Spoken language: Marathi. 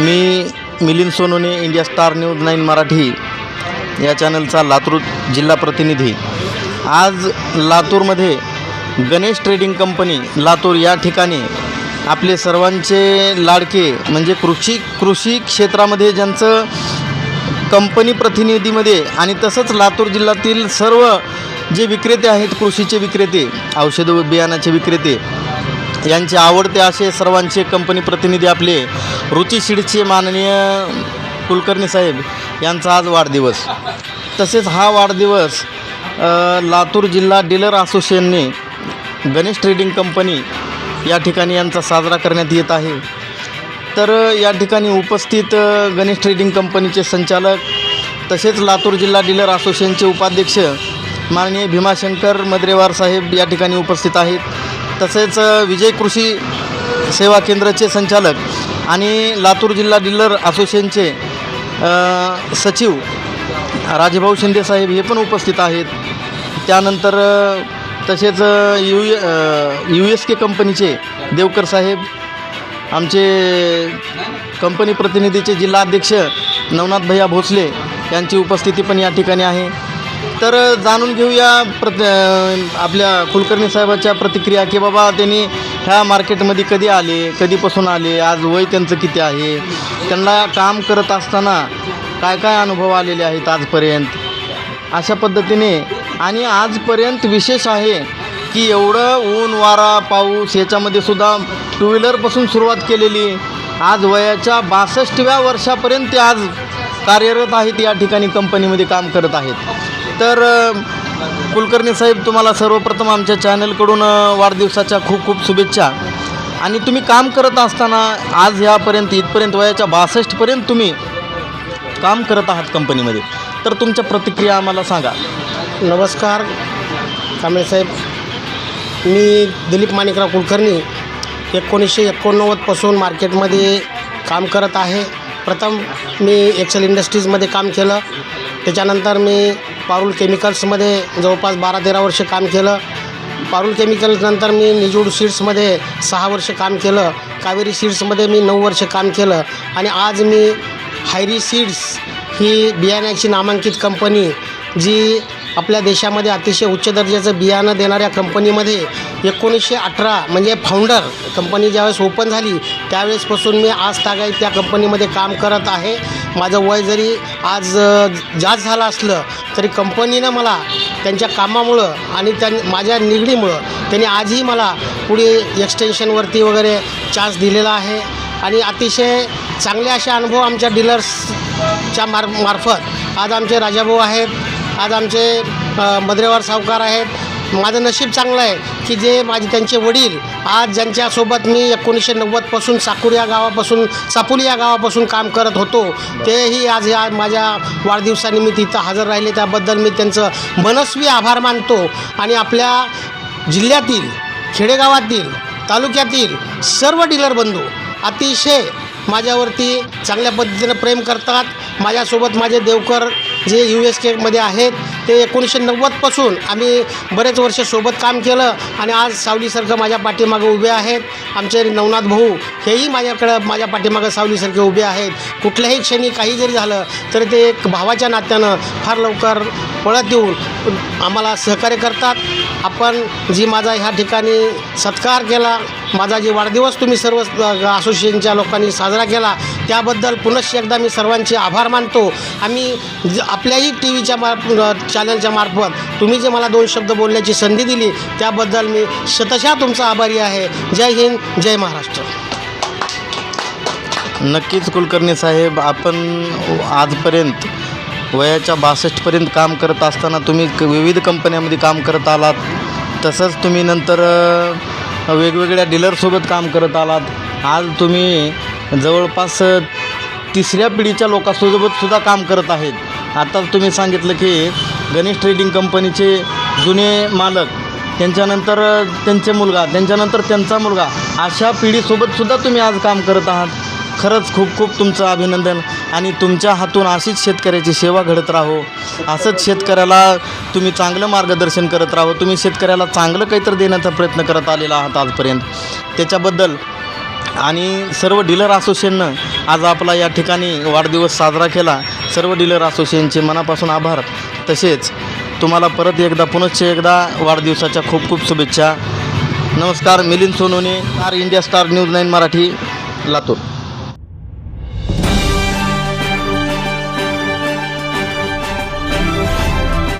मी Milind Sonone India Star News Nine Marathi या चॅनलचा लातूर जिल्हा प्रतिनिधी. आज लातूरमध्ये गणेश ट्रेडिंग कंपनी लातूर या ठिकाणी आपले सर्वांचे लाडके म्हणजे कृषी कृषी क्षेत्रामध्ये ज्यांचं कंपनी प्रतिनिधीमध्ये आणि तसंच लातूर जिल्ह्यातील सर्व जे विक्रेते आहेत कृषीचे विक्रेते औषध व बियाणाचे विक्रेते यांचे आवडते असे सर्वांचे कंपनी प्रतिनिधी आपले रुची शिडचे माननीय कुलकर्णी साहेब यांचा आज वाढदिवस. तसेच हा वाढदिवस लातूर जिल्हा डीलर असोसिएशनने गणेश ट्रेडिंग कंपनी या ठिकाणी यांचा साजरा करण्यात येत आहे. तर या ठिकाणी उपस्थित गणेश ट्रेडिंग कंपनीचे संचालक तसेच लातूर जिल्हा डीलर असोसिएशनचे उपाध्यक्ष माननीय भीमाशंकर मद्रेवार साहेब या ठिकाणी उपस्थित आहेत. तसेच विजय कृषी सेवा केंद्राचे संचालक आणि लातूर जिल्हा डीलर असोसिएशनचे सचिव राजभाऊ शिंदे साहेब हे पण उपस्थित आहेत. त्यानंतर तसेच यू यू एस के कंपनीचे देवकर साहेब आमचे कंपनी प्रतिनिधीचे जिल्हा अध्यक्ष नवनाथ भैया भोसले यांची उपस्थिती पण या ठिकाणी आहे. तर जाणून घेऊया प्रत आपल्या कुलकर्णी साहेबाच्या प्रतिक्रिया की बाबा त्यांनी ह्या मार्केटमध्ये कधी आले कधीपासून आले आज वय त्यांचं किती आहे त्यांना काम करत असताना काय काय अनुभव आलेले आहेत आजपर्यंत? अशा पद्धतीने आणि आजपर्यंत विशेष आहे की एवढं ऊन वारा पाऊस याच्यामध्ये सुद्धा टू व्हीलरपासून सुरुवात केलेली. आज वयाच्या बासष्टव्या वर्षापर्यंत ते आज कार्यरत आहेत या ठिकाणी कंपनीमध्ये काम करत आहेत. तर कुलकर्णी साहेब तुम्हाला सर्वप्रथम आमच्या चॅनलकडून वाढदिवसाच्या खूप खूप शुभेच्छा. आणि तुम्ही काम करत असताना आज ह्यापर्यंत इथपर्यंत वयाच्या बासष्टपर्यंत तुम्ही काम करत आहात कंपनीमध्ये. तर तुमच्या प्रतिक्रिया आम्हाला सांगा. नमस्कार कांबळे साहेब. मी दिलीप माणिकराव कुलकर्णी एकोणीसशे एकोणनव्वदपासून मार्केटमध्ये काम करत आहे. प्रथम मी एक्सेल इंडस्ट्रीजमध्ये काम केलं. त्याच्यानंतर मी पारुल केमिकल्समध्ये जवळपास बारा तेरा वर्ष काम केलं. पारुल केमिकल्सनंतर मी निजूड सीड्समध्ये सहा वर्ष काम केलं. कावेरी सीड्समध्ये मी नऊ वर्ष काम केलं. आणि आज मी हायरी सीड्स ही बियाण्याची नामांकित कंपनी जी आपल्या देशामध्ये अतिशय उच्च दर्जाचं बियाणं देणाऱ्या कंपनीमध्ये एकोणीसशे अठरा म्हणजे फाउंडर कंपनी ज्यावेळेस ओपन झाली त्यावेळेसपासून मी आज तागाई त्या कंपनीमध्ये काम करत आहे. माझं वय जरी आज जास्त झालं असलं तरी कंपनीनं मला त्यांच्या कामामुळं आणि त्या माझ्या निगडीमुळं त्यांनी आजही मला पुढे एक्सटेन्शनवरती वगैरे चान्स दिलेला आहे. आणि अतिशय चांगले असे अनुभव आमच्या डीलर्सच्या मार मार्फत आज आमचे राजाभाऊ आहेत आज आमचे मद्रेवार सावकार आहेत माझं नशीब चांगलं आहे की जे माझे त्यांचे वडील आज ज्यांच्यासोबत मी एकोणीसशे नव्वदपासून साकुर या गावापासून सापुली या गावापासून काम करत होतो तेही आज या माझ्या वाढदिवसानिमित्त इथं हजर राहिले. त्याबद्दल मी त्यांचं मनस्वी आभार मानतो आणि आपल्या जिल्ह्यातील खेडेगावातील तालुक्यातील सर्व डीलर बंधू अतिशय माझ्यावरती चांगल्या पद्धतीनं प्रेम करतात. माझ्यासोबत माझे देवकर जे यू एस केमध्ये आहेत ते एकोणीसशे नव्वदपासून आम्ही बरेच वर्ष सोबत काम केलं आणि आज सावलीसारखं माझ्या पाठीमागं उभे आहेत. आमचे नवनाथ भाऊ हेही माझ्याकडं माझ्या पाठीमागं सावलीसारखे उभे आहेत. कुठल्याही क्षणी काही जरी झालं तरी ते एक भावाच्या नात्यानं फार लवकर पळत येऊन आम्हाला सहकार्य करतात. आपण जी माझा ह्या ठिकाणी सत्कार केला माझा जे वाढदिवस तुम्ही सर्व असोसिएशनच्या लोकांनी साजरा केला त्याबद्दल पुनश्च एकदा मी सर्वांचे आभार मानतो. आम्ही ज- आपल्याही टी व्हीच्या मार चॅनलच्या मार्फत तुम्ही जे मला दोन शब्द बोलण्याची संधी दिली त्याबद्दल मी शतशा तुमचा आभारी आहे. जय हिंद जय महाराष्ट्र. नक्कीच कुलकर्णी साहेब आपण आजपर्यंत वयाच्या बासष्टपर्यंत काम करत असताना तुम्ही क- विविध कंपन्यामध्ये काम करत आलात. तसंच तुम्ही नंतर वेगवेगळ्या डीलरसोबत काम करत आलात? आज तुम्ही जवळपास तिसऱ्या पिढीच्या लोकांसोबत सुद्धा काम करत आहेत. आता तुम्ही सांगितलं की गणेश ट्रेडिंग कंपनीचे जुने मालक त्यांच्यानंतर त्यांचे मुलगा त्यांच्यानंतर त्यांचा मुलगा अशा पिढीसोबतसुद्धा तुम्ही आज काम करत आहात. खरंच खूप खूप तुमचं अभिनंदन आणि तुमच्या हातून अशीच शेतकऱ्याची सेवा घडत राहो. असंच शेतकऱ्याला तुम्ही चांगलं मार्गदर्शन करत राहावं तुम्ही शेतकऱ्याला चांगलं काहीतरी देण्याचा प्रयत्न करत आलेला आहात आजपर्यंत. त्याच्याबद्दल आणि सर्व डीलर असोसिएशननं आज आपला या ठिकाणी वाढदिवस साजरा केला. सर्व डीलर असोसिएशनचे मनापासून आभार. तसेच तुम्हाला परत एकदा पुनश्च एकदा वाढदिवसाच्या खूप खूप शुभेच्छा. नमस्कार Milind Sonone Star India Star News Nine Marathi Latur.